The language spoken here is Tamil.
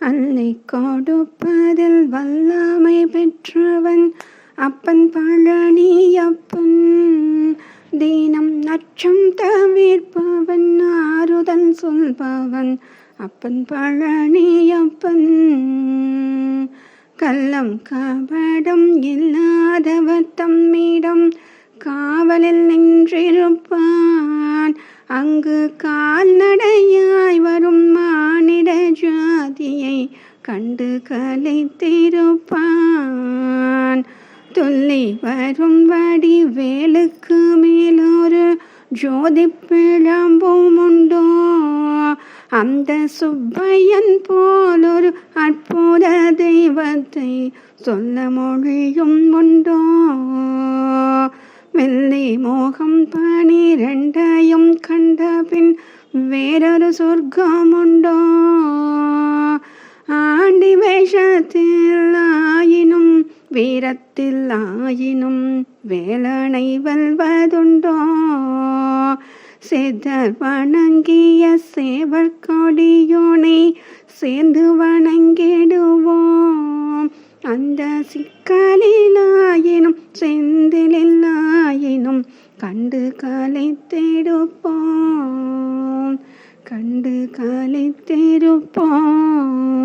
அன்னை காடுப்பதில் வல்லாமை பெற்றவன் அப்பன் பழனி அப்பன். தீனம் நச்சம் தவிர்ப்பவன் ஆறுதல் சொல்பவன் அப்பன் பழனி அப்பன். கள்ளம் கபடம் இல்லாதவர் தம்மிடம் காவலில் நின்றிருப்பான். அங்கு கால்நடையாய் வரும் மான் கண்டு கலைத்திருப்பான் துள்ளி வரும் வடி வேலுக்கு மேலொரு ஜோதி பிழம்பும் உண்டோ? அந்த சுப்பையன் போலொரு அற்புத தெய்வத்தை சொல்ல மொழியும் உண்டோ? வெள்ளி மோகம் பனிரெண்டையும் கண்ட பின் வேறொரு சொர்க்கம் உண்டோ? ஆண்டி வேஷத்தில் ஆயினும் வீரத்தில் ஆயினும் வேலனை வெல்வதுண்டோ? சித்தர் வணங்கிய சேவர் கொடியோனை சேர்ந்து வணங்கிடுவோம். அந்த சிக்கலிலாயினும் செந்திலாயினும் கண்டு கலைத்தெடுப்போம் கண்டு கலைத்தெடுப்போம்